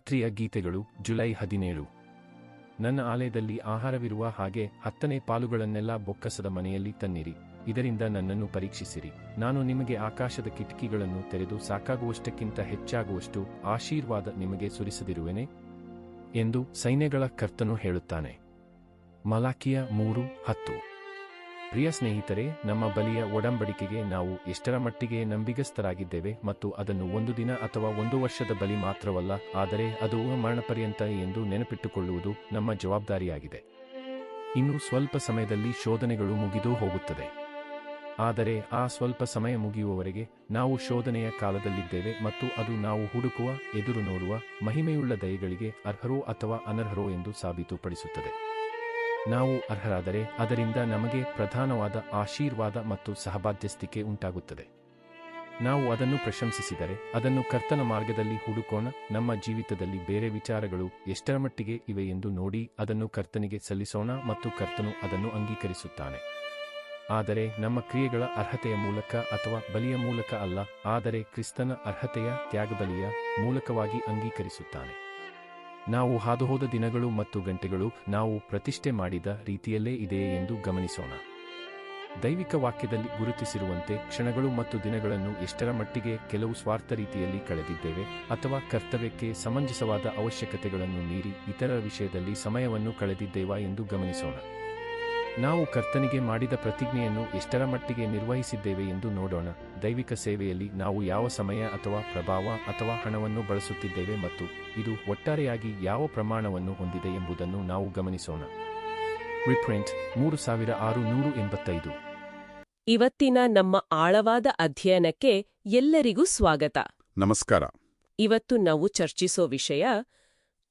ರಾತ್ರಿಯ ಗೀತೆಗಳು ಜುಲೈ ಹದಿನೇಳು. ನನ್ನ ಆಲಯದಲ್ಲಿ ಆಹಾರವಿರುವ ಹಾಗೆ ಹತ್ತನೇ ಪಾಲುಗಳನ್ನೆಲ್ಲ ಬೊಕ್ಕಸದ ಮನೆಯಲ್ಲಿ ತನ್ನಿರಿ. ಇದರಿಂದ ನನ್ನನ್ನು ಪರೀಕ್ಷಿಸಿರಿ. ನಾನು ನಿಮಗೆ ಆಕಾಶದ ಕಿಟಕಿಗಳನ್ನು ತೆರೆದು ಸಾಕಾಗುವಷ್ಟಕ್ಕಿಂತ ಹೆಚ್ಚಾಗುವಷ್ಟು ಆಶೀರ್ವಾದ ನಿಮಗೆ ಸುರಿಸದಿರುವೆನೆ? ಎಂದು ಸೈನ್ಯಗಳ ಕರ್ತನು ಹೇಳುತ್ತಾನೆ. ಮಲಾಕಿಯ ಮೂರು ಹತ್ತು. ಪ್ರಿಯ ಸ್ನೇಹಿತರೆ, ನಮ್ಮ ಬಲಿಯ ಒಡಂಬಡಿಕೆಗೆ ನಾವು ಎಷ್ಟರ ಮಟ್ಟಿಗೆ ನಂಬಿಗಸ್ತರಾಗಿದ್ದೇವೆ ಮತ್ತು ಅದನ್ನು ಒಂದು ದಿನ ಅಥವಾ ಒಂದು ವರ್ಷದ ಬಲಿ ಮಾತ್ರವಲ್ಲ, ಆದರೆ ಅದು ಮರಣಪರ್ಯಂತ ಎಂದು ನೆನಪಿಟ್ಟುಕೊಳ್ಳುವುದು ನಮ್ಮ ಜವಾಬ್ದಾರಿಯಾಗಿದೆ. ಇನ್ನು ಸ್ವಲ್ಪ ಸಮಯದಲ್ಲಿ ಶೋಧನೆಗಳು ಮುಗಿದು ಹೋಗುತ್ತದೆ. ಆದರೆ ಆ ಸ್ವಲ್ಪ ಸಮಯ ಮುಗಿಯುವವರೆಗೆ ನಾವು ಶೋಧನೆಯ ಕಾಲದಲ್ಲಿದ್ದೇವೆ ಮತ್ತು ಅದು ನಾವು ಹುಡುಕುವ, ಎದುರು ನೋಡುವ ಮಹಿಮೆಯುಳ್ಳ ದಯಗಳಿಗೆ ಅರ್ಹರೋ ಅಥವಾ ಅನರ್ಹರೋ ಎಂದು ಸಾಬೀತುಪಡಿಸುತ್ತದೆ. ನಾವು ಅರ್ಹರಾದರೆ ಅದರಿಂದ ನಮಗೆ ಪ್ರಧಾನವಾದ ಆಶೀರ್ವಾದ ಮತ್ತು ಸಹಬಾಧ್ಯಸ್ಥಿಕೆ ಉಂಟಾಗುತ್ತದೆ. ನಾವು ಅದನ್ನು ಪ್ರಶಂಸಿಸಿದರೆ ಅದನ್ನು ಕರ್ತನ ಮಾರ್ಗದಲ್ಲಿ ಹುಡುಕೋಣ, ನಮ್ಮ ಜೀವಿತದಲ್ಲಿ ಬೇರೆ ವಿಚಾರಗಳು ಎಷ್ಟರ ಮಟ್ಟಿಗೆ ಇವೆ ಎಂದು ನೋಡಿ ಅದನ್ನು ಕರ್ತನಿಗೆ ಸಲ್ಲಿಸೋಣ ಮತ್ತು ಕರ್ತನು ಅದನ್ನು ಅಂಗೀಕರಿಸುತ್ತಾನೆ. ಆದರೆ ನಮ್ಮ ಕ್ರಿಯೆಗಳ ಅರ್ಹತೆಯ ಮೂಲಕ ಅಥವಾ ಬಲಿಯ ಮೂಲಕ ಅಲ್ಲ, ಆದರೆ ಕ್ರಿಸ್ತನ ಅರ್ಹತೆಯ ತ್ಯಾಗಬಲಿಯ ಮೂಲಕವಾಗಿ ಅಂಗೀಕರಿಸುತ್ತಾನೆ. ನಾವು ಹಾದುಹೋದ ದಿನಗಳು ಮತ್ತು ಗಂಟೆಗಳು ನಾವು ಪ್ರತಿಷ್ಠೆ ಮಾಡಿದ ರೀತಿಯಲ್ಲೇ ಇದೆಯೇ ಎಂದು ಗಮನಿಸೋಣ. ದೈವಿಕ ವಾಕ್ಯದಲ್ಲಿ ಗುರುತಿಸಿರುವಂತೆ ಕ್ಷಣಗಳು ಮತ್ತು ದಿನಗಳನ್ನು ಎಷ್ಟರ ಮಟ್ಟಿಗೆ ಕೆಲವು ಸ್ವಾರ್ಥ ರೀತಿಯಲ್ಲಿ ಕಳೆದಿದ್ದೇವೆ ಅಥವಾ ಕರ್ತವ್ಯಕ್ಕೆ ಸಮಂಜಸವಾದ ಅವಶ್ಯಕತೆಗಳನ್ನು ಮೀರಿ ಇತರ ವಿಷಯದಲ್ಲಿ ಸಮಯವನ್ನು ಕಳೆದಿದ್ದೇವಾ ಎಂದು ಗಮನಿಸೋಣ. ನಾವು ಕರ್ತನಿಗೆ ಮಾಡಿದ ಪ್ರತಿಜ್ಞೆಯನ್ನು ಎಷ್ಟರ ಮಟ್ಟಿಗೆ ನಿರ್ವಹಿಸಿದ್ದೇವೆ ಎಂದು ನೋಡೋಣ. ದೈವಿಕ ಸೇವೆಯಲ್ಲಿ ನಾವು ಯಾವ ಸಮಯ ಅಥವಾ ಪ್ರಭಾವ ಅಥವಾ ಹಣವನ್ನು ಬಳಸುತ್ತಿದ್ದೇವೆ ಮತ್ತು ಇದು ಒಟ್ಟಾರೆಯಾಗಿ ಯಾವ ಪ್ರಮಾಣವನ್ನು ಹೊಂದಿದೆ ಎಂಬುದನ್ನು ನಾವು ಗಮನಿಸೋಣ. ರಿಪ್ರಿಂಟ್ ಮೂರು ಸಾವಿರ ಆರು ನೂರು ಎಂಬತ್ತೈದು. ಇವತ್ತಿನ ನಮ್ಮ ಆಳವಾದ ಅಧ್ಯಯನಕ್ಕೆ ಎಲ್ಲರಿಗೂ ಸ್ವಾಗತ. ನಮಸ್ಕಾರ. ಇವತ್ತು ನಾವು ಚರ್ಚಿಸೋ ವಿಷಯ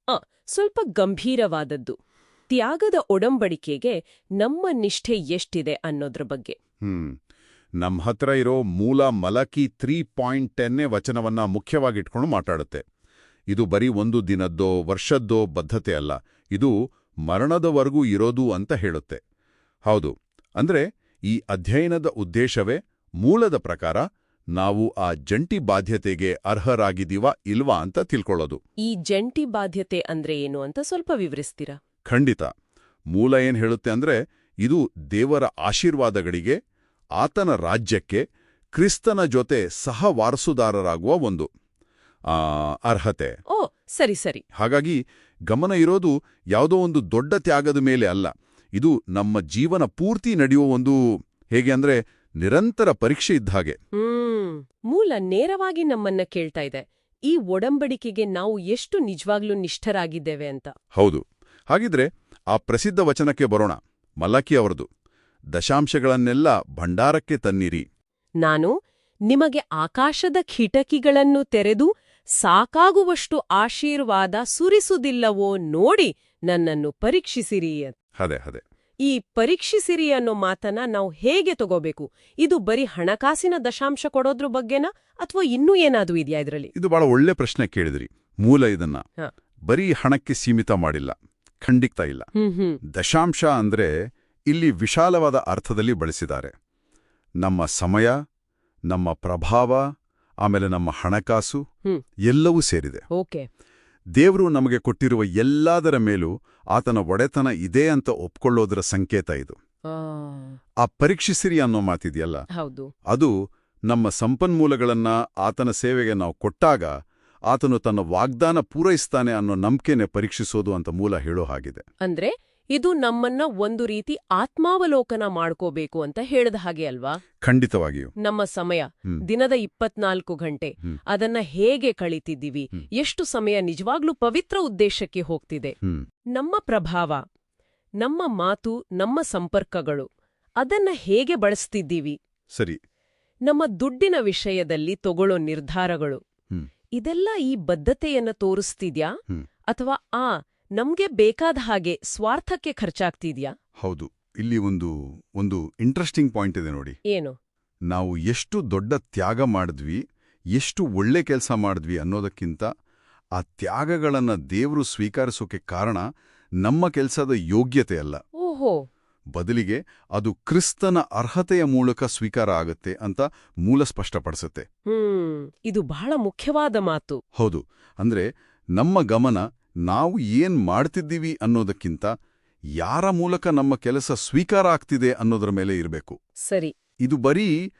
ಆ, ಸ್ವಲ್ಪ ಗಂಭೀರವಾದದ್ದು. ತ್ಯಾಗದ ಒಡಂಬಡಿಕೆಗೆ ನಮ್ಮ ನಿಷ್ಠೆ ಎಷ್ಟಿದೆ ಅನ್ನೋದ್ರ ಬಗ್ಗೆ. ಹ್ಮ್. ನಮ್ಮ ಹತ್ರ ಇರೋ ಮೂಲ ಮಲಕಿ ತ್ರೀ ಪಾಯಿಂಟ್ ಟೆನ್ನೇ ವಚನವನ್ನ ಮುಖ್ಯವಾಗಿಟ್ಕೊಂಡು ಮಾತಾಡುತ್ತೆ. ಇದು ಬರೀ ಒಂದು ದಿನದ್ದೋ ವರ್ಷದ್ದೋ ಬದ್ಧತೆ ಅಲ್ಲ. ಇದು ಮರಣದವರೆಗೂ ಇರೋದು ಅಂತ ಹೇಳುತ್ತೆ. ಹೌದು. ಅಂದ್ರೆ ಈ ಅಧ್ಯಯನದ ಉದ್ದೇಶವೇ ಮೂಲದ ಪ್ರಕಾರ ನಾವು ಆ ಜಂಟಿ ಬಾಧ್ಯತೆಗೆ ಅರ್ಹರಾಗಿದ್ದೀವಾ ಇಲ್ವಾ ಅಂತ ತಿಳ್ಕೊಳ್ಳೋದು. ಈ ಜಂಟಿ ಬಾಧ್ಯತೆ ಅಂದ್ರೆ ಏನು ಅಂತ ಸ್ವಲ್ಪ ವಿವರಿಸ್ತೀರಾ? ಖಂಡಿತ. ಮೂಲ ಏನ್ ಹೇಳುತ್ತೆ ಅಂದ್ರೆ ಇದು ದೇವರ ಆಶೀರ್ವಾದಗಳಿಗೆ ಆತನ ರಾಜ್ಯಕ್ಕೆ ಕ್ರಿಸ್ತನ ಜೊತೆ ಸಹ ವಾರಸುದಾರರಾಗುವ ಒಂದು ಅರ್ಹತೆ. ಓ ಸರಿ ಸರಿ. ಹಾಗಾಗಿ ಗಮನ ಇರೋದು ಯಾವುದೋ ಒಂದು ದೊಡ್ಡ ತ್ಯಾಗದ ಮೇಲೆ ಅಲ್ಲ. ಇದು ನಮ್ಮ ಜೀವನ ಪೂರ್ತಿ ನಡೆಯುವ ಒಂದು ಹೇಗೆ ಅಂದ್ರೆ ನಿರಂತರ ಪರೀಕ್ಷೆ ಇದ್ದ ಹಾಗೆ. ಮೂಲ ನೇರವಾಗಿ ನಮ್ಮನ್ನ ಕೇಳ್ತಾ ಇದೆ. ಈ ಒಡಂಬಡಿಕೆಗೆ ನಾವು ಎಷ್ಟು ನಿಜವಾಗ್ಲೂ ನಿಷ್ಠರಾಗಿದ್ದೇವೆ ಅಂತ. ಹೌದು. ಹಾಗಿದ್ರೆ ಆ ಪ್ರಸಿದ್ಧ ವಚನಕ್ಕೆ ಬರೋಣ ಮಲ್ಲಕ್ಕಿ ಅವರದು. ದಶಾಂಶಗಳನ್ನೆಲ್ಲ ಭಂಡಾರಕ್ಕೆ ತನ್ನಿರಿ. ನಾನು ನಿಮಗೆ ಆಕಾಶದ ಕಿಟಕಿಗಳನ್ನು ತೆರೆದು ಸಾಕಾಗುವಷ್ಟು ಆಶೀರ್ವಾದ ಸುರಿಸುವುದಿಲ್ಲವೋ ನೋಡಿ ನನ್ನನ್ನು ಪರೀಕ್ಷಿಸಿರಿ. ಅದೇ ಅದೇ ಈ ಪರೀಕ್ಷಿಸಿರಿ ಅನ್ನೋ ಮಾತನ್ನ ನಾವು ಹೇಗೆ ತಗೋಬೇಕು? ಇದು ಬರೀ ಹಣಕಾಸಿನ ದಶಾಂಶ ಕೊಡೋದ್ರ ಬಗ್ಗೆನಾ ಅಥವಾ ಇನ್ನೂ ಏನಾದ್ರೂ ಇದೆಯಾ ಇದರಲ್ಲಿ? ಇದು ಬಹಳ ಒಳ್ಳೆ ಪ್ರಶ್ನೆ ಕೇಳಿದ್ರಿ ಮೂಲ ಇದನ್ನ. ಬರೀ ಹಣಕ್ಕೆ ಸೀಮಿತ ಮಾಡಿಲ್ಲ. ಖಂಡಿತ ಇಲ್ಲ. ದಶಾಂಶ ಅಂದ್ರೆ ಇಲ್ಲಿ ವಿಶಾಲವಾದ ಅರ್ಥದಲ್ಲಿ ಬಳಸಿದ್ದಾರೆ. ನಮ್ಮ ಸಮಯ ನಮ್ಮ ಪ್ರಭಾವ ಆಮೇಲೆ ನಮ್ಮ ಹಣಕಾಸು ಎಲ್ಲವೂ ಸೇರಿದೆ. ಓಕೆ. ದೇವರು ನಮಗೆ ಕೊಟ್ಟಿರುವ ಎಲ್ಲದರ ಮೇಲೂ ಆತನ ಒಡೆತನ ಇದೆ ಅಂತ ಒಪ್ಕೊಳ್ಳೋದರ ಸಂಕೇತ ಇದು. ಆ, ಪರೀಕ್ಷಿಸಿರಿ ಅನ್ನೋ ಮಾತಿದೆಯಲ್ಲ? ಅದು ನಮ್ಮ ಸಂಪನ್ಮೂಲಗಳನ್ನ ಆತನ ಸೇವೆಗೆ ನಾವು ಕೊಟ್ಟಾಗ ಆತನು ತನ್ನ ವಾಗ್ದಾನ ಪೂರೈಸ್ತಾನೆ ಅನ್ನೋ ನಂಬಿಕೆನೆ ಪರೀಕ್ಷಿಸೋದು ಅಂತ ಮೂಲ ಹೇಳೋ ಹಾಗಿದೆ. ಅಂದ್ರೆ ಇದು ನಮ್ಮನ್ನ ಒಂದು ರೀತಿ ಆತ್ಮಾವಲೋಕನ ಮಾಡ್ಕೋಬೇಕು ಅಂತ ಹೇಳಿದ ಹಾಗೆ ಅಲ್ವಾ? ಖಂಡಿತವಾಗಿಯೂ. ನಮ್ಮ ಸಮಯ ದಿನದ ಇಪ್ಪತ್ನಾಲ್ಕು ಗಂಟೆ. ಅದನ್ನ ಹೇಗೆ ಕಳೀತಿದ್ದೀವಿ? ಎಷ್ಟು ಸಮಯ ನಿಜವಾಗ್ಲೂ ಪವಿತ್ರ ಉದ್ದೇಶಕ್ಕೆ ಹೋಗ್ತಿದೆ? ನಮ್ಮ ಪ್ರಭಾವ ನಮ್ಮ ಮಾತು ನಮ್ಮ ಸಂಪರ್ಕಗಳು ಅದನ್ನ ಹೇಗೆ ಬಳಸ್ತಿದ್ದೀವಿ? ಸರಿ. ನಮ್ಮ ದುಡ್ಡಿನ ವಿಷಯದಲ್ಲಿ ತಗೊಳ್ಳೋ ನಿರ್ಧಾರಗಳು. ಇದೆಲ್ಲ ಈ ಬದ್ಧತೆಯನ್ನ ತೋರಿಸ್ತಿದ್ಯಾ. ಅಥವಾ ಆ ನಮ್ಗೆ ಬೇಕಾದ ಹಾಗೆ ಸ್ವಾರ್ಥಕ್ಕೆ ಖರ್ಚಾಗ್ತಿದ್ಯಾ? ಹೌದು. ಇಲ್ಲಿ ಒಂದು ಒಂದು ಇಂಟ್ರೆಸ್ಟಿಂಗ್ ಪಾಯಿಂಟ್ ಇದೆ ನೋಡಿ. ಏನು? ನಾವು ಎಷ್ಟು ದೊಡ್ಡ ತ್ಯಾಗ ಮಾಡಿದ್ವಿ ಎಷ್ಟು ಒಳ್ಳೆ ಕೆಲಸ ಮಾಡಿದ್ವಿ ಅನ್ನೋದಕ್ಕಿಂತ ಆ ತ್ಯಾಗಗಳನ್ನ ದೇವರು ಸ್ವೀಕರಿಸೋಕೆ ಕಾರಣ ನಮ್ಮ ಕೆಲಸದ ಯೋಗ್ಯತೆ ಅಲ್ಲ. ಓಹೋ. ಬದಲಿಗೆ ಅದು ಕ್ರಿಸ್ತನ ಅರ್ಹತೆಯ ಮೂಲಕ ಸ್ವೀಕಾರ ಆಗುತ್ತೆ ಅಂತ ಮೂಲ ಸ್ಪಷ್ಟಪಡಿಸುತ್ತೆ. ಇದು ಬಹಳ ಮುಖ್ಯವಾದ ಮಾತು. ಹೌದು ಅಂದ್ರೆ ನಮ್ಮ ಗಮನ ನಾವು ಏನ್ ಮಾಡ್ತಿದ್ದೀವಿ ಅನ್ನೋದಕ್ಕಿಂತ ಯಾರ ಮೂಲಕ ನಮ್ಮ ಕೆಲಸ ಸ್ವೀಕಾರ ಆಗ್ತಿದೆ ಅನ್ನೋದರ ಮೇಲೆ ಇರಬೇಕು. ಸರಿ. ಇದು ಬರೀ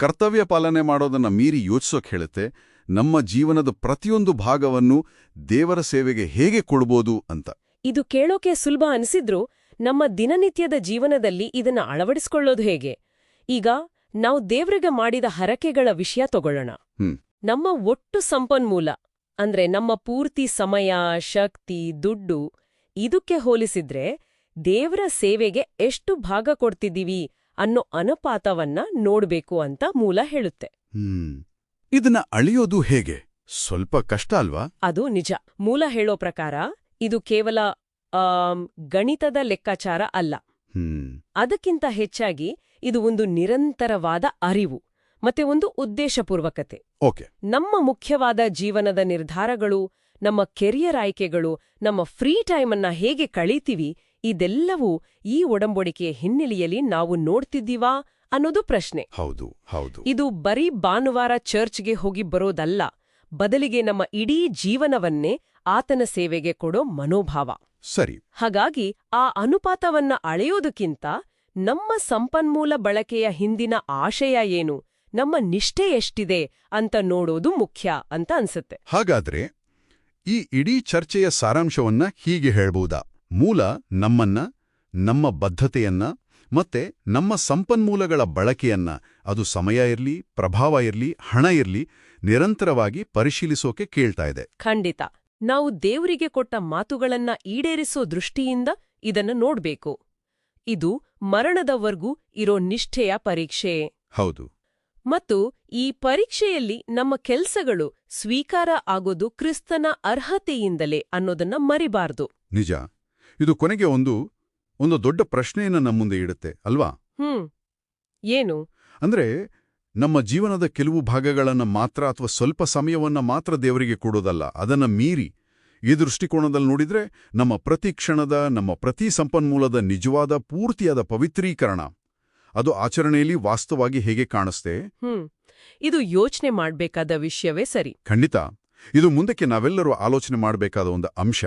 ಕರ್ತವ್ಯ ಪಾಲನೆ ಮಾಡೋದನ್ನ ಮೀರಿ ಯೋಚಿಸೋಕೆ ಹೇಳುತ್ತೆ ನಮ್ಮ ಜೀವನದ ಪ್ರತಿಯೊಂದು ಭಾಗವನ್ನು ದೇವರ ಸೇವೆಗೆ ಹೇಗೆ ಕೊಡ್ಬೋದು ಅಂತ. ಇದು ಕೇಳೋಕೆ ಸುಲಭ ಅನಿಸಿದ್ರೂ ನಮ್ಮ ದಿನನಿತ್ಯದ ಜೀವನದಲ್ಲಿ ಇದನ್ನ ಅಳವಡಿಸ್ಕೊಳ್ಳೋದು ಹೇಗೆ? ಈಗ ನಾವು ದೇವ್ರಿಗೆ ಮಾಡಿದ ಹರಕೆಗಳ ವಿಷಯ ತಗೊಳ್ಳೋಣ. ನಮ್ಮ ಒಟ್ಟು ಸಂಪನ್ಮೂಲ ಅಂದ್ರೆ ನಮ್ಮ ಪೂರ್ತಿ ಸಮಯ ಶಕ್ತಿ ದುಡ್ಡು ಇದಕ್ಕೆ ಹೋಲಿಸಿದ್ರೆ ದೇವ್ರ ಸೇವೆಗೆ ಎಷ್ಟು ಭಾಗ ಕೊಡ್ತಿದ್ದೀವಿ ಅನ್ನೋ ಅನುಪಾತವನ್ನ ನೋಡ್ಬೇಕು ಅಂತ ಮೂಲ ಹೇಳುತ್ತೆ. ಇದನ್ನ ಅಳಿಯೋದು ಹೇಗೆ? ಸ್ವಲ್ಪ ಕಷ್ಟ ಅಲ್ವಾ? ಅದು ನಿಜ. ಮೂಲ ಹೇಳೋ ಪ್ರಕಾರ ಇದು ಕೇವಲ ಗಣಿತದ ಲೆಕ್ಕಾಚಾರ ಅಲ್ಲ. ಅದಕ್ಕಿಂತ ಹೆಚ್ಚಾಗಿ ಇದು ಒಂದು ನಿರಂತರವಾದ ಅರಿವು ಮತ್ತೆ ಒಂದು ಉದ್ದೇಶಪೂರ್ವಕತೆ. ನಮ್ಮ ಮುಖ್ಯವಾದ ಜೀವನದ ನಿರ್ಧಾರಗಳು ನಮ್ಮ ಕೆರಿಯರ್ ಆಯ್ಕೆಗಳು ನಮ್ಮ ಫ್ರೀ ಟೈಮನ್ನ ಹೇಗೆ ಕಳೀತೀವಿ ಇದೆಲ್ಲವೂ ಈ ಒಡಂಬಡಿಕೆಯ ಹಿನ್ನೆಲೆಯಲ್ಲಿ ನಾವು ನೋಡ್ತಿದ್ದೀವಾ ಅನ್ನೋದು ಪ್ರಶ್ನೆ. ಹೌದು ಹೌದು. ಇದು ಬರೀ ಭಾನುವಾರ ಚರ್ಚ್ಗೆ ಹೋಗಿ ಬರೋದಲ್ಲ ಬದಲಿಗೆ ನಮ್ಮ ಇಡೀ ಜೀವನವನ್ನೇ ಆತನ ಸೇವೆಗೆ ಕೊಡೋ ಮನೋಭಾವ. ಸರಿ. ಹಾಗಾಗಿ ಆ ಅನುಪಾತವನ್ನ ಅಳೆಯೋದಕ್ಕಿಂತ ನಮ್ಮ ಸಂಪನ್ಮೂಲ ಬಳಕೆಯ ಹಿಂದಿನ ಆಶಯ ಏನು ನಮ್ಮ ನಿಷ್ಠೆ ಎಷ್ಟಿದೆ ಅಂತ ನೋಡೋದು ಮುಖ್ಯ ಅಂತ ಅನ್ಸುತ್ತೆ. ಹಾಗಾದ್ರೆ ಈ ಇಡೀ ಚರ್ಚೆಯ ಸಾರಾಂಶವನ್ನ ಹೀಗೆ ಹೇಳ್ಬೋದಾ? ಮೂಲ ನಮ್ಮನ್ನ ನಮ್ಮ ಬದ್ಧತೆಯನ್ನ ಮತ್ತೆ ನಮ್ಮ ಸಂಪನ್ಮೂಲಗಳ ಬಳಕೆಯನ್ನ ಅದು ಸಮಯ ಇರ್ಲಿ ಪ್ರಭಾವ ಇರ್ಲಿ ಹಣ ಇರ್ಲಿ ನಿರಂತರವಾಗಿ ಪರಿಶೀಲಿಸೋಕೆ ಕೇಳ್ತಾ ಇದೆ. ಖಂಡಿತ. ನಾವು ದೇವರಿಗೆ ಕೊಟ್ಟ ಮಾತುಗಳನ್ನ ಈಡೇರಿಸೋ ದೃಷ್ಟಿಯಿಂದ ಇದನ್ನು ನೋಡ್ಬೇಕು. ಇದು ಮರಣದವರೆಗೂ ಇರೋ ನಿಷ್ಠೆಯ ಪರೀಕ್ಷೆ. ಹೌದು. ಮತ್ತು ಈ ಪರೀಕ್ಷೆಯಲ್ಲಿ ನಮ್ಮ ಕೆಲ್ಸಗಳು ಸ್ವೀಕಾರ ಆಗೋದು ಕ್ರಿಸ್ತನ ಅರ್ಹತೆಯಿಂದಲೇ ಅನ್ನೋದನ್ನ ಮರಿಬಾರ್ದು. ನಿಜ. ಇದು ಕೊನೆಗೆ ಒಂದು ಒಂದು ದೊಡ್ಡ ಪ್ರಶ್ನೆಯನ್ನ ನಮ್ಮ ಮುಂದೆ ಇಡುತ್ತೆ ಅಲ್ವಾ? ಹ್ಮ್. ಏನು? ಅಂದ್ರೆ ನಮ್ಮ ಜೀವನದ ಕೆಲವು ಭಾಗಗಳನ್ನು ಮಾತ್ರ ಅಥವಾ ಸ್ವಲ್ಪ ಸಮಯವನ್ನ ಮಾತ್ರ ದೇವರಿಗೆ ಕೊಡೋದಲ್ಲ ಅದನ್ನ ಮೀರಿ ಈ ದೃಷ್ಟಿಕೋನದಲ್ಲಿ ನೋಡಿದ್ರೆ ನಮ್ಮ ಪ್ರತಿ ಕ್ಷಣದ ನಮ್ಮ ಪ್ರತಿ ಸಂಪನ್ಮೂಲದ ನಿಜವಾದ ಪೂರ್ತಿಯಾದ ಪವಿತ್ರೀಕರಣ. ಅದು ಆಚರಣೆಯಲ್ಲಿ ವಾಸ್ತವವಾಗಿ ಹೇಗೆ ಕಾಣಿಸ್ತೆ? ಇದು ಯೋಚನೆ ಮಾಡಬೇಕಾದ ವಿಷಯವೇ ಸರಿ. ಖಂಡಿತ. ಇದು ಮುಂದಕ್ಕೆ ನಾವೆಲ್ಲರೂ ಆಲೋಚನೆ ಮಾಡಬೇಕಾದ ಒಂದು ಅಂಶ.